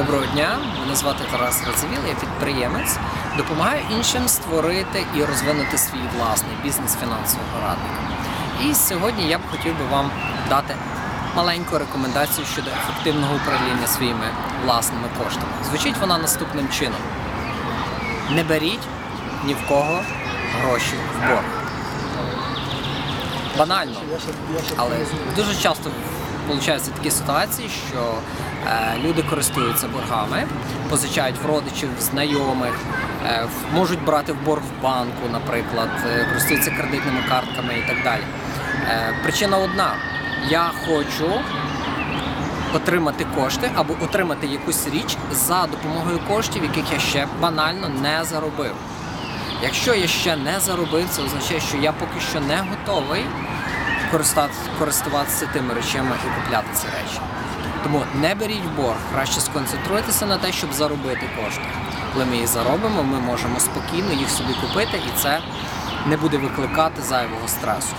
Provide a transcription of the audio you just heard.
Доброго дня, мене звати Тарас Радзивіл, я підприємець. Допомагаю іншим створити і розвинути свій власний бізнес фінансового радника. І сьогодні я б хотів би вам дати маленьку рекомендацію щодо ефективного управління своїми власними коштами. Звучить вона наступним чином: не беріть ні в кого гроші в борг. Банально, але дуже часто виходять такі ситуації, що е, люди користуються боргами, позичають в родичів, знайомих, е, можуть брати в борг в банку, наприклад, е, користуються кредитними картками і так далі. Причина одна: я хочу отримати кошти або отримати якусь річ за допомогою коштів, яких я ще банально не заробив. Якщо я ще не заробив, це означає, що я поки що не готовий користуватися тими речами і купляти ці речі. Тому не беріть борг, краще сконцентруйтеся на те, щоб заробити кошти. Коли ми їх заробимо, ми можемо спокійно їх собі купити, і це не буде викликати зайвого стресу.